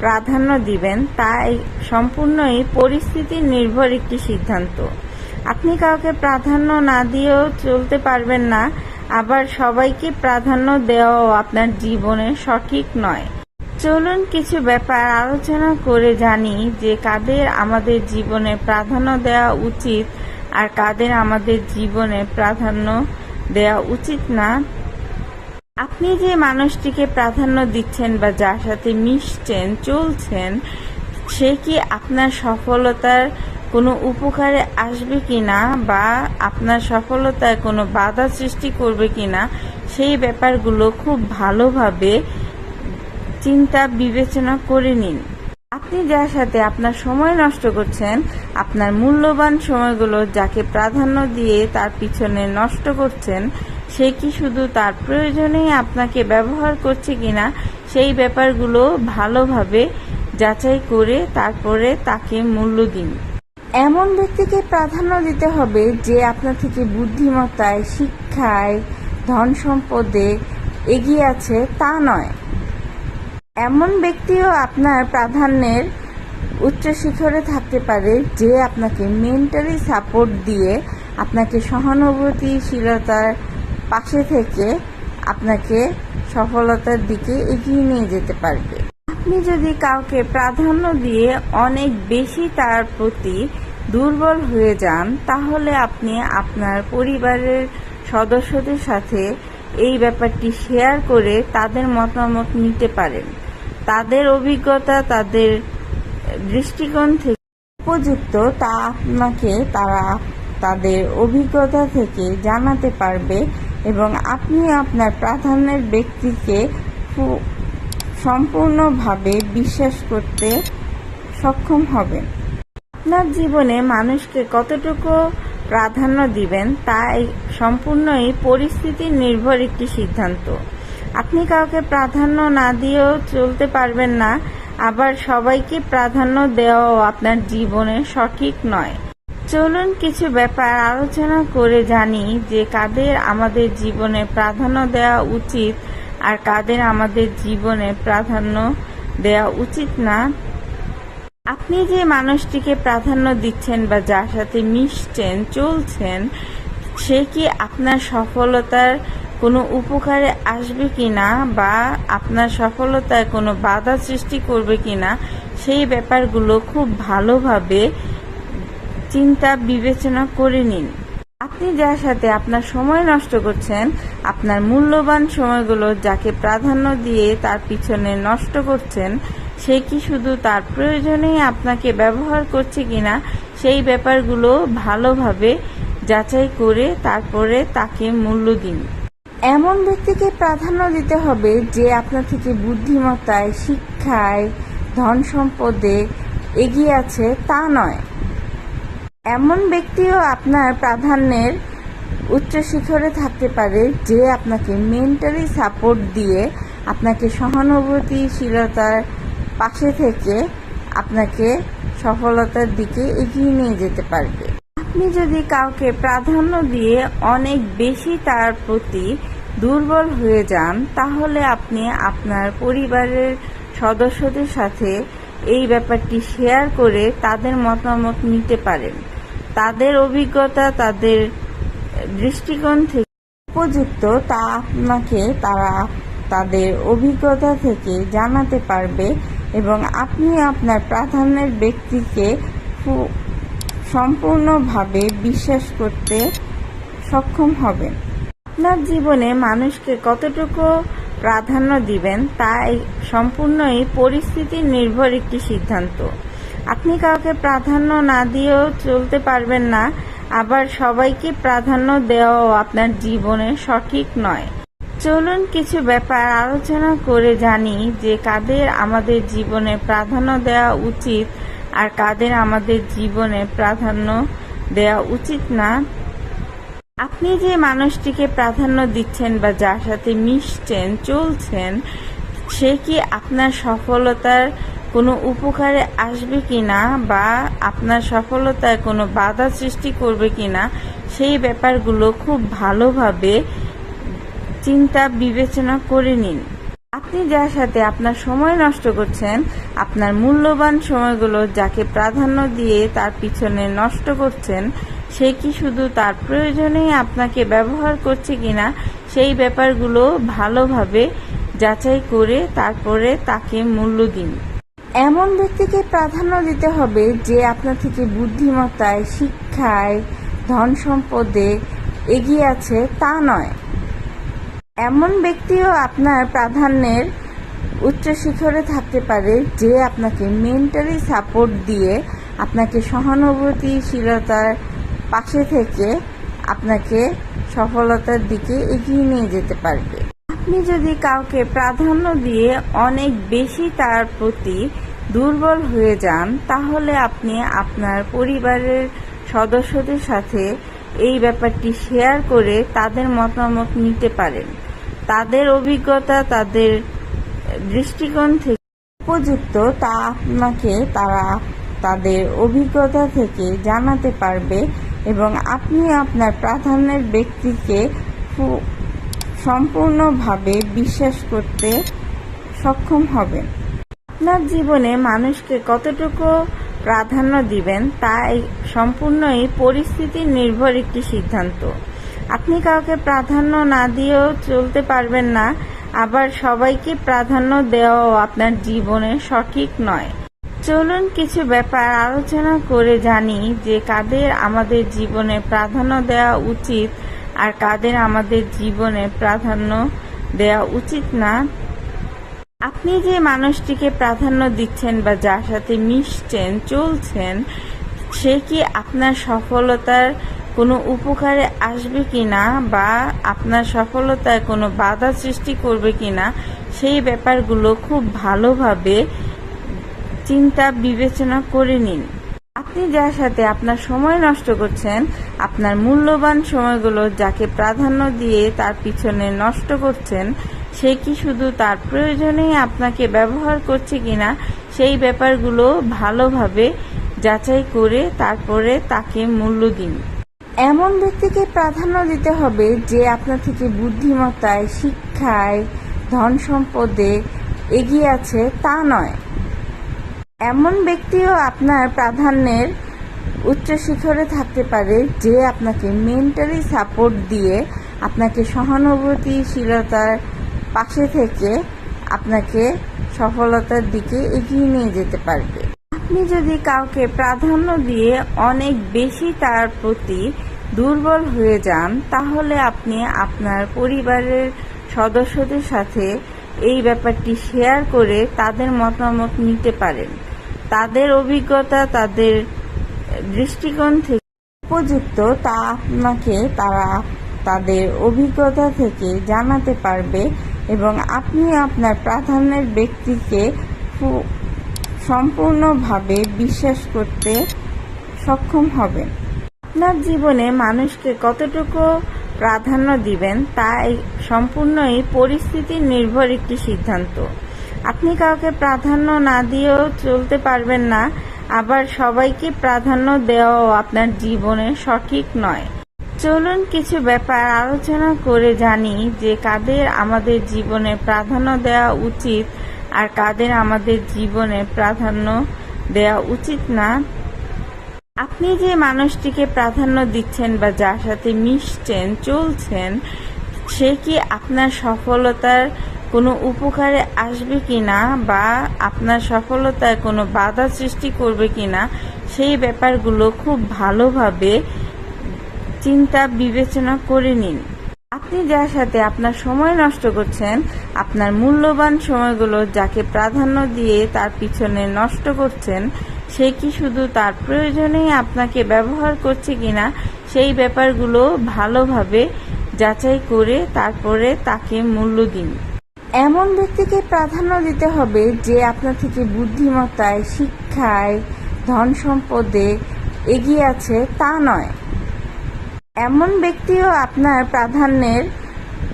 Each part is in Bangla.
প্রাধান্য দিবেন তা সম্পূর্ণই পরিস্থিতি নির্ভর একটি সিদ্ধান্ত। আপনি কাউকে প্রাধান্য না দিয়েও চলতে পারবেন না, আবার সবাইকে প্রাধান্য দেওয়াও আপনার জীবনে সঠিক নয়। চলুন কিছু ব্যাপার আলোচনা করে জানি যে কাদের আমাদের জীবনে প্রাধান্য দেওয়া উচিত আর কাদের আমাদের জীবনে প্রাধান্য দেওয়া উচিত না। আপনি যে মানুষটিকে প্রাধান্য দিচ্ছেন বা যার সাথে মিশছেন, চলছেন, সে কি আপনার সফলতার কোনো উপকারে আসবে কিনা বা আপনার সফলতায় কোনো বাধা সৃষ্টি করবে কিনা, সেই ব্যাপারগুলো খুব ভালোভাবে চিন্তা বিবেচনা করে নিন। আপনি যার সাথে আপনার সময় নষ্ট করছেন, আপনার মূল্যবান সময়গুলো যাকে প্রাধান্য দিয়ে তার পিছনে নষ্ট করছেন সে কি শুধু তার প্রয়োজনেই আপনাকে ব্যবহার করছে কিনা, সেই ব্যাপারগুলো ভালোভাবে যাচাই করে তারপরে তাকে মূল্য দিন। এমন ব্যক্তিকে প্রাধান্য দিতে হবে যে আপনার থেকে বুদ্ধিমত্তায়, শিক্ষায়, ধন সম্পদে এগিয়ে আছে তা নয়। এমন ব্যক্তিও আপনার প্রাধান্যের উচ্চ শিখরে থাকতে পারে যে আপনাকে মেন্টালি সাপোর্ট দিয়ে আপনাকে সহানুভূতিশীলতার পাশে থেকে আপনাকে সফলতার দিকে এগিয়ে নিয়ে যেতে পারবে। আপনি যদি কাউকে প্রাধান্য দিয়ে অনেক বেশি তার প্রতি দুর্বল হয়ে যান, তাহলে আপনি আপনার পরিবারের সদস্যদের সাথে এই ব্যাপারটি শেয়ার করে তাদের মতামত নিতে পারেন। তাদের অভিজ্ঞতা, তাদের দৃষ্টিকোণ থেকে উপযুক্ত, তা আপনাকে তারা তাদের অভিজ্ঞতা থেকে জানাতে পারবে। এবং আপনি আপনার প্রাধান্যের ব্যক্তিকে সম্পূর্ণভাবে বিশ্বাস করতে সক্ষম হবেন। আপনার জীবনে মানুষকে কতটুকু প্রাধান্য দিবেন, তা সম্পূর্ণই পরিস্থিতি নির্ভর একটি সিদ্ধান্ত। আপনি কাউকে প্রাধান্য না দিয়েও চলতে পারবেন না, আবার সবাইকে প্রাধান্য দেওয়াও আপনার জীবনে সঠিক নয়। চলুন কিছু ব্যাপার আলোচনা করে জানি যে কাদের আমাদের জীবনে প্রাধান্য দেওয়া উচিত আর কাদের আমাদের জীবনে প্রাধান্য দেওয়া উচিত না। আপনি যে মানুষটিকে প্রাধান্য দিচ্ছেন বা যার সাথে মিশছেন, চলছেন, সে কি আপনার সফলতার কোনো উপকারে আসবে কি না বা আপনার সফলতায় কোনো বাধা সৃষ্টি করবে কি না সেই ব্যাপারগুলো খুব ভালোভাবে চিন্তা বিবেচনা করে নিন। আপনি যার সাথে আপনার সময় নষ্ট করছেন, আপনার মূল্যবান সময়গুলো যাকে প্রাধান্য দিয়ে তার পিছনে নষ্ট করছেন, সে কি শুধু তার প্রয়োজনেই আপনাকে ব্যবহার করছে কিনা, সেই ব্যাপারগুলো ভালোভাবে যাচাই করে তারপরে তাকে মূল্য দিন। এমন ব্যক্তিকে প্রাধান্য দিতে হবে যে আপনার থেকে বুদ্ধিমত্তায়, শিক্ষায় ধন সম্পদে এগিয়ে আছে তা নয়। এমন ব্যক্তিও আপনার প্রাধান্যের উচ্চ শিখরে থাকতে পারে যে আপনাকে মেন্টালি সাপোর্ট দিয়ে আপনাকে সহানুভূতিশীলতার পাশে থেকে আপনাকে সফলতার দিকে এগিয়ে নিয়ে যেতে পারবে। আপনি যদি কাউকে প্রাধান্য দিয়ে অনেক বেশি তার প্রতি দুর্বল হয়ে যান, তাহলে আপনি আপনার পরিবারের সদস্যদের সাথে এই ব্যাপারটি শেয়ার করে তাদের মতামত নিতে পারেন। তাদের অভিজ্ঞতা, তাদের দৃষ্টিকোণ থেকে উপযুক্ত, তা আপনাকে তারা তাদের অভিজ্ঞতা থেকে জানাতে পারবে এবং আপনি আপনার প্রাধান্যের ব্যক্তিকে সম্পূর্ণভাবে বিশ্বাস করতে সক্ষম হবেন। আপনার জীবনে মানুষকে কতটুকু প্রাধান্য দিবেন তা এই- সম্পূর্ণই পরিস্থিতি নির্ভর একটি সিদ্ধান্ত। আপনি কাউকে প্রাধান্য না দিয়েও চলতে পারবেন না, আবার সবাইকে প্রাধান্য দেওয়াও আপনার জীবনে সঠিক নয়। চলুন কিছু ব্যাপার আলোচনা করে জানি যে কাদের আমাদের জীবনে প্রাধান্য দেওয়া উচিত আর কাদের আমাদের জীবনে প্রাধান্য দেওয়া উচিত না। আপনি যে মানুষটিকে প্রাধান্য দিচ্ছেন বা যার সাথে মিশছেন, চলছেন, সে কি আপনার সফলতার কোনো উপকারে আসবে কি না বা আপনার সফলতায় কোনো বাধা সৃষ্টি করবে কি না সেই ব্যাপারগুলো খুব ভালোভাবে চিন্তা বিবেচনা করে নিন। আপনি যার সাথে আপনার সময় নষ্ট করছেন, আপনার মূল্যবান সময়গুলো যাকে প্রাধান্য দিয়ে তার পিছনে নষ্ট করছেন সে কি শুধু তার প্রয়োজনেই আপনাকে ব্যবহার করছে কিনা, সেই ব্যাপারগুলো ভালোভাবে যাচাই করে তারপরে তাকে মূল্য দিন। এমন ব্যক্তিকে প্রাধান্য দিতে হবে যে আপনার থেকে বুদ্ধিমত্তায়, শিক্ষায়, ধন সম্পদে এগিয়ে আছে তা নয়। এমন ব্যক্তিও আপনার প্রাধান্যের উচ্চ শিখরে থাকতে পারে যে আপনাকে মেন্টালি সাপোর্ট দিয়ে আপনাকে সহানুভূতিশীলতার পাশে থেকে আপনাকে সফলতার দিকে এগিয়ে নিয়ে যেতে পারবে। আপনি যদি কাউকে প্রাধান্য দিয়ে অনেক বেশি তার প্রতি দুর্বল হয়ে যান, তাহলে আপনি আপনার পরিবারের সদস্যদের সাথে এই ব্যাপারটি শেয়ার করে তাদের মতামত নিতে পারেন। তাদের অভিজ্ঞতা, তাদের দৃষ্টিকোণ থেকে উপযুক্ত, তা আপনাকে তারা তাদের অভিজ্ঞতা থেকে জানাতে পারবে। এবং আপনি আপনার প্রাধান্যের ব্যক্তিকে সম্পূর্ণভাবে বিশ্বাস করতে সক্ষম হবেন। আপনার জীবনে মানুষকে কতটুকু প্রাধান্য দিবেন তা এই সম্পূর্ণই পরিস্থিতির নির্ভর একটি সিদ্ধান্ত। আপনি কাউকে প্রাধান্য না দিয়েও চলতে পারবেন না, আবার সবাইকে প্রাধান্য দেওয়াও আপনার জীবনে সঠিক নয়। চলুন কিছু ব্যাপার আলোচনা করে জানি যে কাদের আমাদের জীবনে প্রাধান্য দেওয়া উচিত আর কাদের আমাদের জীবনে প্রাধান্য দেওয়া উচিত না। আপনি যে মানুষটিকে প্রাধান্য দিচ্ছেন বা যার সাথে মিশছেন, চলছেন, সে কি আপনার সফলতার কোনো উপকারে আসবে কি না বা আপনার সফলতায় কোনো বাধা সৃষ্টি করবে কিনা, সেই ব্যাপারগুলো খুব ভালোভাবে চিন্তা বিবেচনা করে নিন। আপনি যার সাথে আপনার সময় নষ্ট করছেন, আপনার মূল্যবান সময়গুলো যাকে প্রাধান্য দিয়ে তার পিছনে নষ্ট করছেন, সে কি শুধু তার প্রয়োজনেই আপনাকে ব্যবহার করছে কিনা, সেই ব্যাপারগুলো ভালোভাবে যাচাই করে তারপরে তাকে মূল্য দিন। এমন ব্যক্তিকে প্রাধান্য দিতে হবে যে আপনার থেকে বুদ্ধিমত্তায়, শিক্ষায় ধন সম্পদে এগিয়ে আছে তা নয়। এমন ব্যক্তিও আপনার প্রাধান্যের উচ্চ শিখরে থাকতে পারে যে আপনাকে মেন্টালি সাপোর্ট দিয়ে আপনাকে সহানুভূতিশীলতার পাশে থেকে আপনাকে সফলতার দিকে এগিয়ে নিয়ে যেতে পারবে। আপনি যদি কাউকে প্রাধান্য দিয়ে অনেক বেশি তার প্রতি দুর্বল হয়ে যান, তাহলে আপনি আপনার পরিবারের সদস্যদের সাথে এই ব্যাপারটি শেয়ার করে তাদের মতামত নিতে পারেন। তাদের অভিজ্ঞতা, তাদের দৃষ্টিকোণ থেকে উপযুক্ত, তা আপনাকে তারা তাদের অভিজ্ঞতা থেকে জানাতে পারবে এবং আপনি আপনার প্রাধান্যের ব্যক্তিকে সম্পূর্ণভাবে বিশ্বাস করতে সক্ষম হবেন। আপনার জীবনে মানুষকে কতটুকু প্রাধান্য দিবেন, তা সম্পূর্ণই পরিস্থিতি নির্ভর একটি সিদ্ধান্ত। আপনি কাউকে প্রাধান্য না দিয়েও চলতে পারবেন না, আবার সবাইকে প্রাধান্য দেওয়াও আপনার জীবনে সঠিক নয়। চলুন কিছু ব্যাপার আলোচনা করে জানি যে কাদের আমাদের জীবনে প্রাধান্য দেওয়া উচিত আর কাদের আমাদের জীবনে প্রাধান্য দেওয়া উচিত না। আপনি যে মানুষটিকে প্রাধান্য দিচ্ছেন বা যার সাথে মিশছেন, চলছেন, সে কি আপনার সফলতার কোনো উপকারে আসবে কি না বা আপনার সফলতায় কোনো বাধা সৃষ্টি করবে কি না সেই ব্যাপারগুলো খুব ভালোভাবে চিন্তা বিবেচনা করে নিন। আপনি যার সাথে আপনার সময় নষ্ট করছেন, আপনার মূল্যবান সময়গুলো যাকে প্রাধান্য দিয়ে তার পিছনে নষ্ট করছেন, সে কি শুধু তার প্রয়োজনেই আপনাকে ব্যবহার করছে কিনা, সেই ব্যাপারগুলো ভালোভাবে যাচাই করে তারপরে তাকে মূল্য দিন। এমন ব্যক্তিকে প্রাধান্য দিতে হবে যে আপনার থেকে বুদ্ধিমত্তায়, শিক্ষায়, ধন সম্পদে এগিয়ে আছে তা নয়। এমন ব্যক্তিও আপনার প্রাধান্যের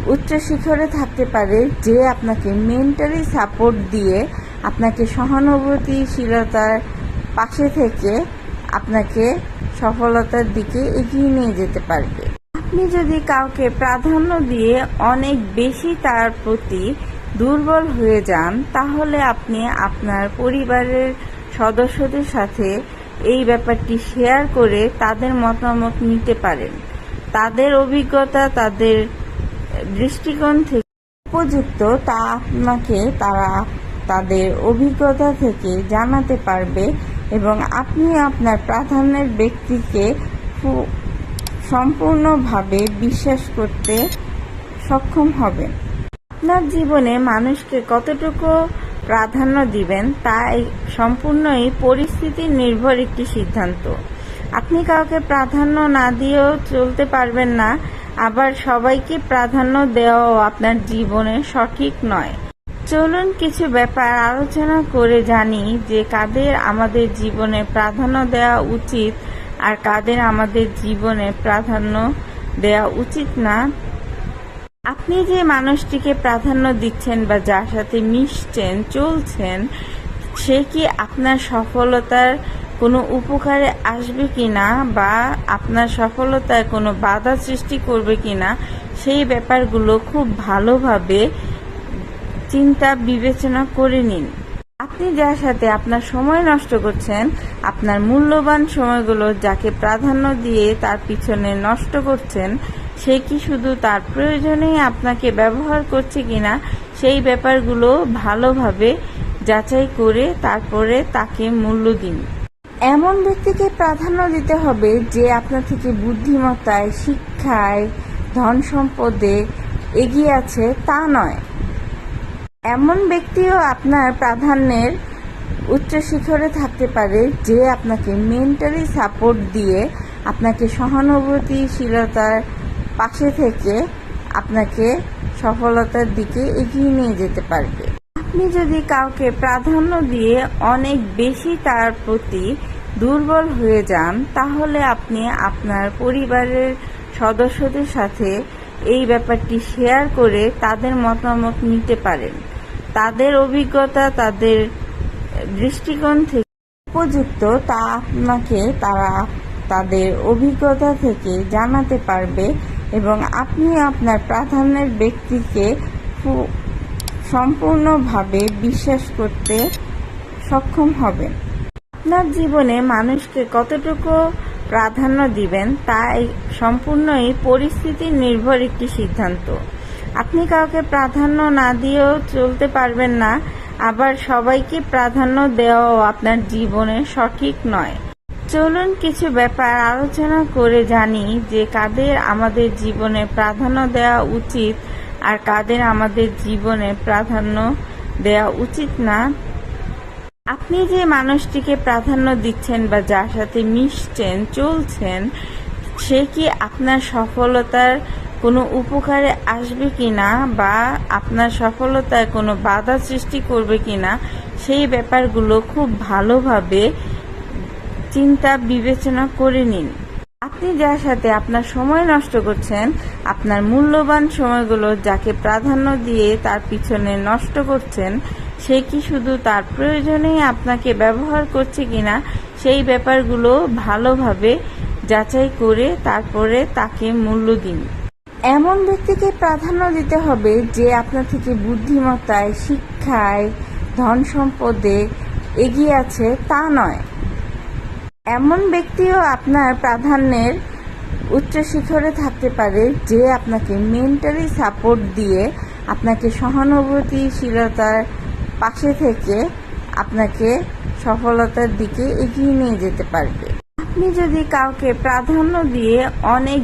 উচ্চ শিখরে থাকতে পারে যে আপনাকে মেন্টালি সাপোর্ট দিয়ে আপনাকে সহানুভূতিশীলতার পাশে থেকে আপনাকে সফলতার দিকে এগিয়ে নিয়ে যেতে পারবে। আপনি যদি কাউকে প্রাধান্য দিয়ে অনেক বেশি তার প্রতি দুর্বল হয়ে যান, তাহলে আপনি আপনার পরিবারের সদস্যদের সাথে এই ব্যাপারটি শেয়ার করে তাদের মতামত নিতে পারেন। তাদের অভিজ্ঞতা, তাদের দৃষ্টিকোণ থেকে উপযুক্ত, তা আপনাকে তারা তাদের অভিজ্ঞতা থেকে জানাতে পারবে এবং আপনি আপনার প্রাধান্যের ব্যক্তিকে সম্পূর্ণভাবে বিশ্বাস করতে সক্ষম হবেন। আপনার জীবনে মানুষকে কতটুকু প্রাধান্য দিবেন, তা এই সম্পূর্ণই পরিস্থিতির নির্ভর একটি সিদ্ধান্ত। আপনি কাউকে প্রাধান্য না দিয়েও চলতে পারবেন না, আবার সবাইকে প্রাধান্য দেওয়াও আপনার জীবনে সঠিক নয়। চলুন কিছু ব্যাপার আলোচনা করে জানি যে কাদের আমাদের জীবনে প্রাধান্য দেওয়া উচিত আর কাদের আমাদের জীবনে প্রাধান্য দেওয়া উচিত না। আপনি যে মানুষটিকে প্রাধান্য দিচ্ছেন বা যার সাথে মিশছেন, চলছেন, সে কি আপনার সফলতার কোনো উপকারে আসবে কি না বা আপনার সফলতায় কোনো বাধা সৃষ্টি করবে কি না সেই ব্যাপারগুলো খুব ভালোভাবে চিন্তা বিবেচনা করে নিন। আপনি যার সাথে আপনার সময় নষ্ট করছেন আপনার মূল্যবান সময়গুলো যাকে প্রাধান্য দিয়ে তার পিছনে নষ্ট করছেন, সে কি শুধু তার প্রয়োজনেই আপনাকে ব্যবহার করছে কিনা, সেই ব্যাপারগুলো ভালোভাবে যাচাই করে তারপরে তাকে মূল্য দিন। এমন ব্যক্তিকে প্রাধান্য দিতে হবে যে আপনার থেকে বুদ্ধিমত্তায়, শিক্ষায়, ধন সম্পদে এগিয়ে আছে তা নয়। এমন ব্যক্তিও আপনার প্রাধান্যের উচ্চ শিখরে থাকতে পারে যে আপনাকে মেন্টালি সাপোর্ট দিয়ে আপনাকে সহানুভূতিশীলতার পাশে থেকে আপনাকে সফলতার দিকে এগিয়ে নিয়ে যেতে পারবে। আপনি যদি কাউকে প্রাধান্য দিয়ে অনেক বেশি তার প্রতি দুর্বল হয়ে যান, তাহলে আপনি আপনার পরিবারের সদস্যদের সাথে এই ব্যাপারটি শেয়ার করে তাদের মতামত নিতে পারেন। তাদের অভিজ্ঞতা, তাদের দৃষ্টিকোণ থেকে উপযুক্ত তা আপনাকে তারা তাদের অভিজ্ঞতা থেকে জানাতে পারবে এবং আপনি আপনার প্রাধান্যের ব্যক্তিকে সম্পূর্ণভাবে বিশ্বাস করতে সক্ষম হবেন। আপনার জীবনে মানুষকে কতটুকু প্রাধান্য দিবেন তা এই সম্পূর্ণই পরিস্থিতির নির্ভর একটি সিদ্ধান্ত। আপনি কাউকে প্রাধান্য না দিয়েও চলতে পারবেন না। আবার সবাইকে প্রাধান্য দেওয়াও আপনার জীবনে সঠিক নয়। চলুন কিছু ব্যাপার আলোচনা করে জানি যে কাদের আমাদের জীবনে প্রাধান্য দেওয়া উচিত আর কাদের আমাদের জীবনে প্রাধান্য দেওয়া উচিত না। আপনি যে মানুষটিকে প্রাধান্য দিচ্ছেন বা যার সাথে মিশছেন, চলছেন, সে কি আপনার সফলতার কোনো উপকারে আসবে কি না বা আপনার সফলতায় কোনো বাধা সৃষ্টি করবে কি না সেই ব্যাপারগুলো খুব ভালোভাবে চিন্তা বিবেচনা করে নিন। আপনি যার সাথে আপনার সময় নষ্ট করছেন, আপনার মূল্যবান সময়গুলো যাকে প্রাধান্য দিয়ে তার পিছনে নষ্ট করছেন, সে কি শুধু তার প্রয়োজনেই আপনাকে ব্যবহার করছে কিনা, সেই ব্যাপারগুলো ভালোভাবে যাচাই করে তারপরে তাকে মূল্য দিন। এমন ব্যক্তিকে প্রাধান্য দিতে হবে যে আপনার থেকে বুদ্ধিমত্তায়, শিক্ষায়, ধন সম্পদে এগিয়ে আছে তা নয়। এমন ব্যক্তিও আপনার প্রাধান্যের উচ্চ শিখরে থাকতে পারে যে আপনাকে মেন্টালি সাপোর্ট দিয়ে আপনাকে সহানুভূতিশীলতার পাশে থেকে আপনাকে সফলতার দিকে এগিয়ে নিয়ে যেতে পারবে। আপনি যদি কাউকে প্রাধান্য দিয়ে অনেক